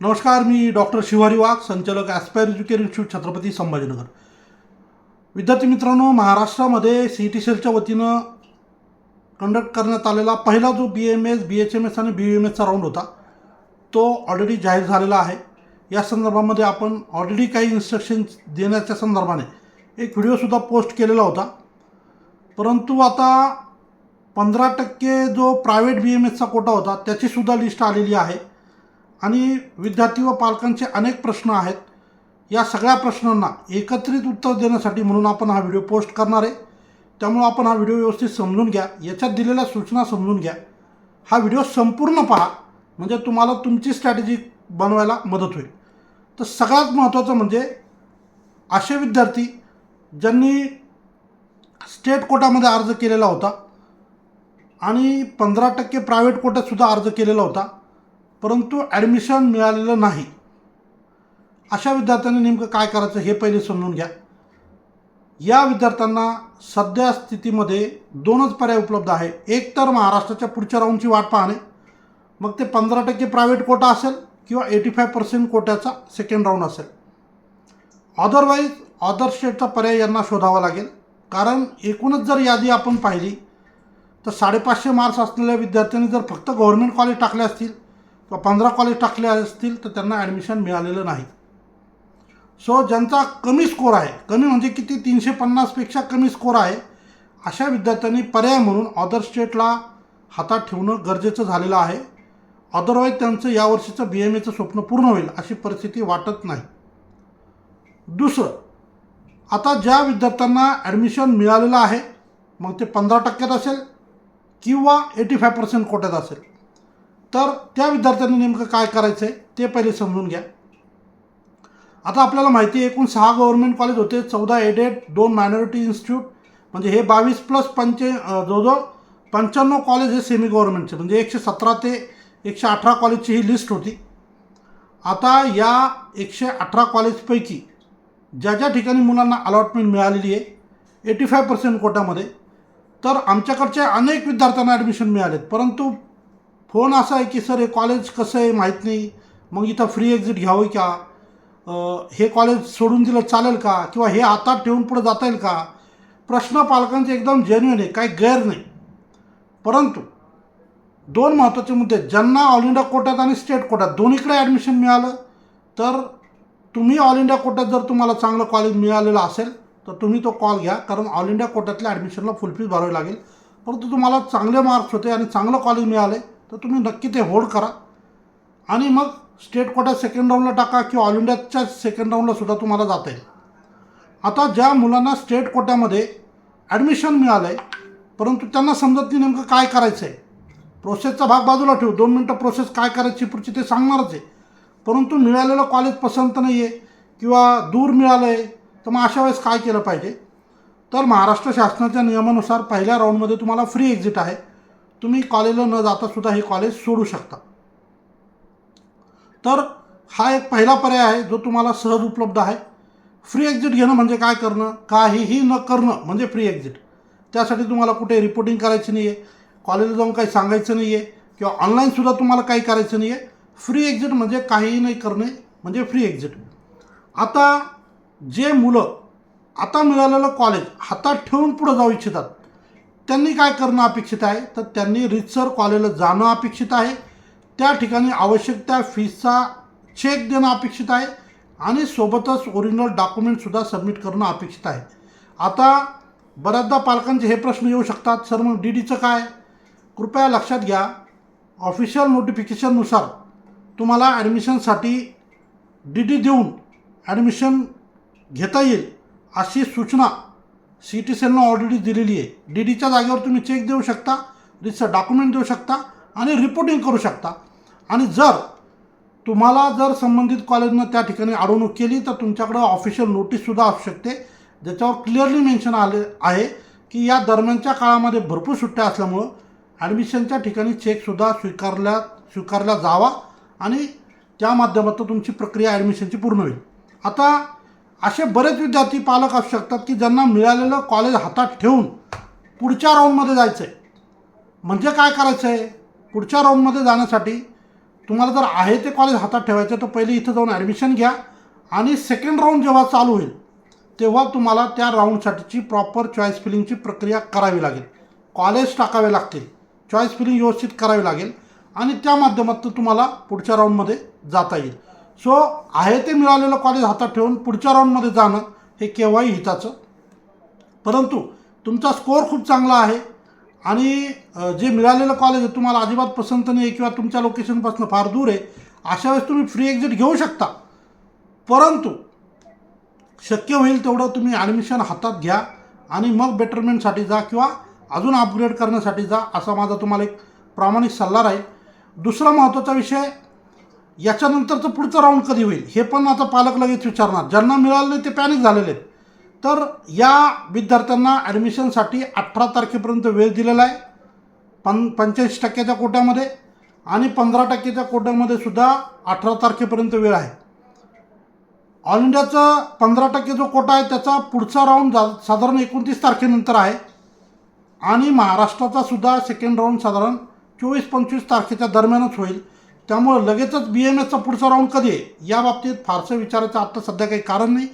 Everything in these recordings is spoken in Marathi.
नमस्कार मी डॉक्टर शिवारी वाघ संचालक aspire education institute Chhatrapati Sambhajinagar. विद्यार्थी मित्रांनो महाराष्ट्रामध्ये सी टी सेलच्या वतीनं कंडक्ट करण्यात आलेला पहिला जो B M S B H M S आणि बी एम एसचा राऊंड होता तो ऑलरेडी जाहीर झालेला आहे. या संदर्भामध्ये आपण ऑलरेडी काही इन्स्ट्रक्शन्स देण्याच्या संदर्भाने एक व्हिडिओसुद्धा पोस्ट केलेला होता. परंतु आता पंधरा टक्के जो प्रायव्हेट बी एम एसचा कोटा होता त्याचीसुद्धा लिस्ट आलेली आहे. आणि विद्यार्थी व पालकांचे अनेक प्रश्न आहेत. या सगळ्या प्रश्नांना एकत्रित उत्तर देण्यासाठी म्हणून आपण हा व्हिडिओ पोस्ट करणार आहे. त्यामुळं आपण हा व्हिडिओ व्यवस्थित समजून घ्या. याच्यात दिलेल्या सूचना समजून घ्या. हा व्हिडिओ संपूर्ण पहा. म्हणजे तुम्हाला तुमची स्ट्रॅटेजी बनवायला मदत होईल. तर सगळ्यात महत्त्वाचं म्हणजे असे विद्यार्थी ज्यांनी स्टेट कोटामध्ये अर्ज केलेला होता आणि पंधरा टक्के प्रायव्हेट कोटातसुद्धा अर्ज केलेला होता परंतु ॲडमिशन मिळालेलं नाही. अशा विद्यार्थ्यांनी नेमकं काय करायचं हे पहिले समजून घ्या. या विद्यार्थ्यांना सध्या स्थितीमध्ये दोनच पर्याय उपलब्ध आहे. एक तर महाराष्ट्राच्या पुढच्या राऊंडची वाट पाहणे. मग ते पंधरा टक्के प्रायव्हेट कोटा असेल किंवा एटी फाय पर्सेंट कोट्याचा सेकंड राऊंड असेल. अदरवाईज अदर स्टेटचा पर्याय यांना शोधावा लागेल. कारण एकूणच जर यादी आपण पाहिली तर साडेपाचशे मार्क्स असलेल्या विद्यार्थ्यांनी जर फक्त गव्हर्मेंट कॉलेज टाकले असतील किंवा पंधरा कॉलेज टाकले असतील तर त्यांना ॲडमिशन मिळालेलं नाही. सो ज्यांचा कमी स्कोर आहे कमी म्हणजे किती? तीनशे पन्नासपेक्षा कमी स्कोर आहे अशा विद्यार्थ्यांनी पर्याय म्हणून अदर स्टेटला हातात ठेवणं गरजेचं झालेलं आहे. अदरवाईज त्यांचं यावर्षीचं बी एम एचं स्वप्न पूर्ण होईल अशी परिस्थिती वाटत नाही. दुसरं आता ज्या विद्यार्थ्यांना ॲडमिशन मिळालेलं आहे मग ते पंधरा टक्क्यात असेल किंवा एटी फाय पर्सेंट कोट्यात असेल. तर त्या विद्यार्थ्यांनी नेमकं काय करायचं आहे ते पहिले समजून घ्या. आता आपल्याला माहिती आहे एकूण सहा गव्हर्नमेंट कॉलेज होते चौदा एडेड दोन मायनॉरिटी इन्स्टिट्यूट म्हणजे हे बावीस प्लस पंचे जवळजवळ पंच्याण्णव कॉलेज हे सेमी गव्हर्नमेंटचे म्हणजे एकशे सतरा ते एकशे अठरा कॉलेजची ही लिस्ट होती. आता या एकशे अठरा कॉलेजपैकी ज्या ज्या ठिकाणी मुलांना अलॉटमेंट मिळालेली आहे एटी फाय पर्सेंट कोटामध्ये तर आमच्याकडच्या अनेक विद्यार्थ्यांना ॲडमिशन मिळालेत परंतु फोन असा आहे की सर हे कॉलेज कसं आहे माहीत नाही. मग इथं फ्री एक्झिट घ्यावं का? हे कॉलेज सोडून दिलं चालेल का? किंवा हे हातात ठेवून पुढे जाता येईल का? प्रश्न पालकांचे एकदम जेन्युन आहे काही गैर नाही. परंतु दोन महत्त्वाचे मुद्दे ज्यांना ऑल इंडिया कोट्यात आणि स्टेट कोट्यात दोन्हीकडे ॲडमिशन मिळालं तर तुम्ही ऑल इंडिया कोट्यात जर तुम्हाला चांगलं कॉलेज मिळालेलं असेल तर तुम्ही तो कॉल घ्या. कारण ऑल इंडिया कोट्यातल्या ॲडमिशनला फुल फीस भरावी लागेल. परंतु तुम्हाला चांगले मार्क्स होते आणि चांगलं कॉलेज मिळाले तर तुम्ही नक्की ते होल्ड करा. आणि मग स्टेट कोटा सेकंड राऊंडला टाका किंवा ऑल इंडियाच्या सेकंड राऊंडलासुद्धा तुम्हाला जाता येईल. आता ज्या मुलांना स्टेट कोट्यामध्ये ॲडमिशन मिळालं आहे परंतु त्यांना समजत नाही नेमकं काय करायचं आहे प्रोसेसचा भाग बाजूला ठेवू. दोन मिनटं प्रोसेस काय करायची पुढची ते सांगणारच आहे. परंतु मिळालेलं कॉलेज पसंत नाही आहे किंवा दूर मिळालं आहे तर मग अशा वेळेस काय केलं पाहिजे? तर महाराष्ट्र शासनाच्या नियमानुसार पहिल्या राऊंडमध्ये तुम्हाला फ्री एक्झिट आहे. तुम्ही कॉलेजला न जाता सुद्धा हे कॉलेज सोडू शकता. तर हा एक पहिला पर्याय आहे जो तुम्हाला सहज उपलब्ध आहे. फ्री एक्झिट घेणं म्हणजे काय करणं? काहीही न करणं म्हणजे फ्री एक्झिट त्यासाठी तुम्हाला कुठे रिपोर्टिंग करायची नाही आहे कॉलेजला जाऊन काही सांगायचं नाही आहे किंवा ऑनलाईनसुद्धा तुम्हाला काही करायचं नाही आहे फ्री एक्झिट म्हणजे काहीही नाही करणे म्हणजे फ्री एक्झिट आता जे मुलं आता मिळालेलं कॉलेज हातात ठेवून पुढं जाऊ इच्छितात त्यांनी काय करणं अपेक्षित आहे? तर त्यांनी रितसर कॉलेजला जाणं अपेक्षित आहे. त्या ठिकाणी आवश्यक त्या फीसचा चेक देणं अपेक्षित आहे. आणि सोबतच ओरिजिनल डॉक्युमेंटसुद्धा सबमिट करणं अपेक्षित आहे. आता बऱ्याचदा पालकांचे हे प्रश्न येऊ शकतात. सर मग डी डीचं काय? कृपया लक्षात घ्या. ऑफिशियल नोटिफिकेशननुसार तुम्हाला ॲडमिशनसाठी डी डी देऊन ॲडमिशन घेता येईल अशी सूचना सी टी सेलनं ऑलरेडी दिलेली आहे. डी डीच्या जागेवर तुम्ही चेक देऊ शकता रितसर डॉक्युमेंट देऊ शकता आणि रिपोर्टिंग करू शकता. आणि जर तुम्हाला जर संबंधित कॉलेजनं त्या ठिकाणी अडवणूक केली तर तुमच्याकडं ऑफिशियल नोटीससुद्धा असू शकते. ज्याच्यावर क्लिअरली मेन्शन आले आहे की या दरम्यानच्या काळामध्ये भरपूर सुट्ट्या असल्यामुळं ॲडमिशनच्या ठिकाणी चेकसुद्धा स्वीकारल्या स्वीकारला जावा आणि त्या माध्यमातून तुमची प्रक्रिया ॲडमिशनची पूर्ण होईल. आता असे बरेच विद्यार्थी पालक असू शकतात की ज्यांना मिळालेलं कॉलेज हातात ठेवून पुढच्या राऊंडमध्ये जायचं आहे म्हणजे काय करायचं आहे पुढच्या राऊंडमध्ये जाण्यासाठी तुम्हाला जर आहे ते कॉलेज हातात ठेवायचं तर पहिले इथं जाऊन ॲडमिशन घ्या. आणि सेकंड राऊंड जेव्हा चालू होईल तेव्हा तुम्हाला त्या राऊंडसाठीची प्रॉपर चॉईस फिलिंगची प्रक्रिया करावी लागेल. कॉलेज टाकावे लागतील. चॉईस फिलिंग व्यवस्थित करावी लागेल. आणि त्या माध्यमातून तुम्हाला पुढच्या राऊंडमध्ये जाता येईल. सो आहे ते मिळालेलं कॉलेज हातात ठेवून पुढच्या राऊंडमध्ये जाणं हे केव्हाही हिताचं. परंतु तुमचा स्कोअर खूप चांगला आहे आणि जे मिळालेलं कॉलेज आहे तुम्हाला अजिबात पसंत नाही आहे किंवा तुमच्या लोकेशनपासून फार दूर आहे अशा वेळेस तुम्ही फ्री एक्झिट घेऊ शकता. परंतु शक्य होईल तेवढं तुम्ही ॲडमिशन हातात घ्या आणि मग बेटरमेंटसाठी जा किंवा अजून अपग्रेड करण्यासाठी जा असा माझा तुम्हाला एक प्रामाणिक सल्ला राहील. दुसरा महत्त्वाचा विषय याच्यानंतरचं पुढचं राऊंड कधी होईल? हे पण आता पालक लगेच विचारणार. ज्यांना मिळालं नाही ते पॅनिक झालेले आहेत. तर या विद्यार्थ्यांना ॲडमिशनसाठी अठरा तारखेपर्यंत वेळ दिलेला आहे. पं पंचेचाळीस टक्क्याच्या कोट्यामध्ये आणि पंधरा टक्क्याच्या कोट्यामध्ये सुद्धा अठरा तारखेपर्यंत वेळ आहे. ऑल इंडियाचा पंधरा टक्के जो कोटा आहे त्याचा पुढचा राऊंड जा साधारण एकोणतीस तारखेनंतर आहे. आणि महाराष्ट्राचा सुद्धा सेकंड राऊंड साधारण चोवीस पंचवीस तारखेच्या दरम्यानच होईल. त्यामुळं लगेचच बी एम एसचा पुढचा राऊंड कधी आहे? या बाबतीत फारसं विचारायचं आत्ता सध्या काही कारण नाही.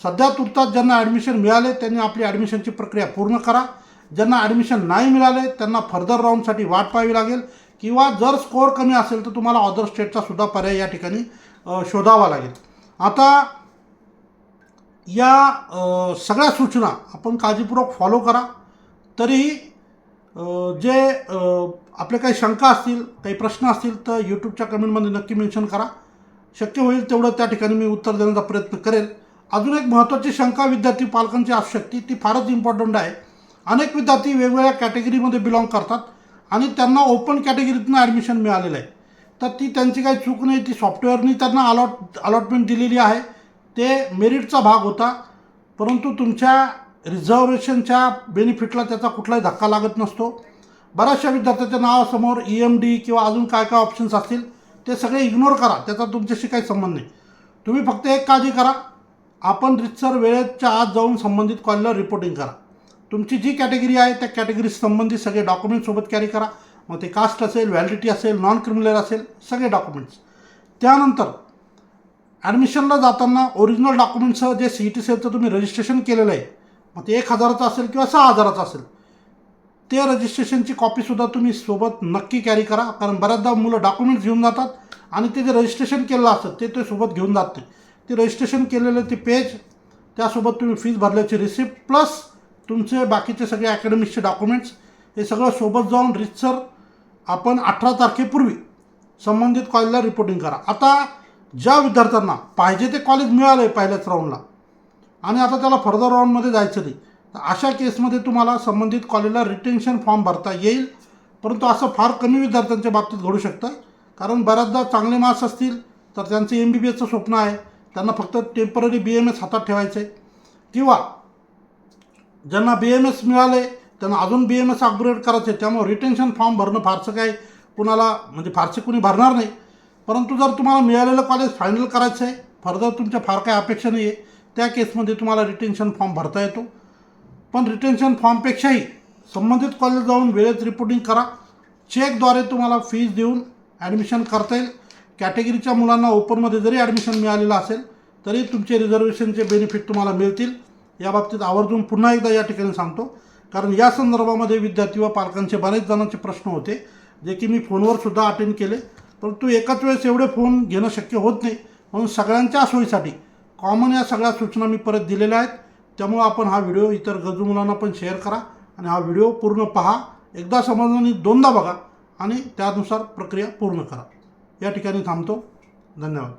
सध्या तुर्तास ज्यांना ॲडमिशन मिळाले त्यांनी आपली ॲडमिशनची प्रक्रिया पूर्ण करा. ज्यांना ॲडमिशन नाही मिळाले त्यांना फर्दर राऊंडसाठी वाट पाहावी लागेल. किंवा जर स्कोअर कमी असेल तर तुम्हाला अदर स्टेटचा सुद्धा पर्याय या ठिकाणी शोधावा लागेल. आता या सगळ्या सूचना आपण काळजीपूर्वक फॉलो करा. तरीही जे आपल्या आपले काही शंका असतील काही प्रश्न असतील तर यूट्यूबच्या कमेंटमध्ये नक्की मेन्शन करा. शक्य होईल तेवढं त्या ठिकाणी मी उत्तर देण्याचा प्रयत्न करेल. अजून एक महत्त्वाची शंका विद्यार्थी पालकांची असू शकते ती फारच इम्पॉर्टंट आहे. अनेक विद्यार्थी वेगवेगळ्या कॅटेगरीमध्ये बिलॉंग करतात आणि त्यांना ओपन कॅटेगरीतनं ॲडमिशन मिळालेलं आहे. तर ती त्यांची काही चूक नाही ती सॉफ्टवेअरनी त्यांना अलॉट अलॉटमेंट दिलेली आहे. ते मेरिटचा भाग होता परंतु तुमच्या रिझर्वेशनच्या बेनिफिटला त्याचा कुठलाही धक्का लागत नसतो. बऱ्याचशा विद्यार्थ्याच्या नावासमोर ई एम डी किंवा अजून काय काय ऑप्शन्स असतील ते सगळे इग्नोर करा. त्याचा तुमच्याशी काही संबंध नाही. तुम्ही फक्त एक काळजी करा. आपण रितसर वेळेच्या आत जाऊन संबंधित कॉलेजला रिपोर्टिंग करा. तुमची जी कॅटेगरी आहे त्या कॅटेगरी संबंधित सगळे डॉक्युमेंट्ससोबत कॅरी करा. मग ते कास्ट असेल व्हॅलिडिटी असेल नॉन क्रिमिनल असेल सगळे डॉक्युमेंट्स त्यानंतर ॲडमिशनला जाताना ओरिजिनल डॉक्युमेंटसह जे सी ई टी सेलचं तुम्ही रजिस्ट्रेशन केलेलं आहे मग ते एक हजाराचं असेल किंवा सहा हजाराचं असेल ते रजिस्ट्रेशनची कॉपीसुद्धा तुम्ही सोबत नक्की कॅरी करा. कारण बऱ्याचदा मुलं डॉक्युमेंट्स घेऊन जातात आणि ते जे रजिस्ट्रेशन केलेलं असतं ते ते सोबत घेऊन जात ते रजिस्ट्रेशन केलेलं ते पेज त्यासोबत तुम्ही फीज भरल्याची रिसिप्ट प्लस तुमचे बाकीचे सगळे अकॅडमिक्सचे डॉक्युमेंट्स हे सगळं सोबत जाऊन रितसर आपण अठरा तारखेपूर्वी संबंधित कॉलेजला रिपोर्टिंग करा. आता ज्या विद्यार्थ्यांना पाहिजे ते कॉलेज मिळालं आहे पहिल्याच राऊंडला आणि आता त्याला फर्दर राऊंडमध्ये जायचं नाही. अशा केसमध्ये तुम्हाला संबंधित कॉलेजला रिटेन्शन फॉर्म भरता येईल. परंतु असं फार कमी विद्यार्थ्यांच्या बाबतीत घडू शकतं. कारण बऱ्याचदा चांगले मार्क्स असतील तर त्यांचं एम बी बी एसचं स्वप्न आहे. त्यांना फक्त टेंपररी बी एम एस हातात ठेवायचं आहे किंवा ज्यांना बी एम एस मिळाले त्यांना अजून बी एम एस अपग्रेड करायचं आहे त्यामुळे रिटेन्शन फॉर्म भरणं फारसं काही कुणाला म्हणजे फारसे कुणी भरणार नाही. परंतु जर तुम्हाला मिळालेलं कॉलेज फायनल करायचं आहे फर्दर तुमच्या फार काही अपेक्षा नाही आहे त्या केसमध्ये तुम्हाला रिटेन्शन फॉर्म भरता येतो. पण रिटेन्शन फॉर्मपेक्षाही संबंधित कॉलेज जाऊन वेळेत रिपोर्टिंग करा. चेकद्वारे तुम्हाला फीज देऊन ॲडमिशन करता येईल. कॅटेगरीच्या मुलांना ओपनमध्ये जरी ॲडमिशन मिळालेलं असेल तरी तुमचे रिझर्वेशनचे बेनिफिट तुम्हाला मिळतील. याबाबतीत आवर्जून पुन्हा एकदा या ठिकाणी सांगतो. कारण या संदर्भामध्ये विद्यार्थी व पालकांचे बरेच जणांचे प्रश्न होते जे की मी फोनवर सुद्धा अटेंड केले. परंतु एकाच वेळेस एवढे फोन घेणं शक्य होत नाही. म्हणून सगळ्यांच्या सोयीसाठी कॉमन या सगळ्या सूचना मी परत दिलेल्या आहेत. त्यामुळं आपण हा व्हिडिओ इतर गरजू मुलांना पण शेअर करा आणि हा व्हिडिओ पूर्ण पहा. एकदा समजल्याने दोनदा बघा आणि त्यानुसार प्रक्रिया पूर्ण करा. या ठिकाणी थांबतो. धन्यवाद.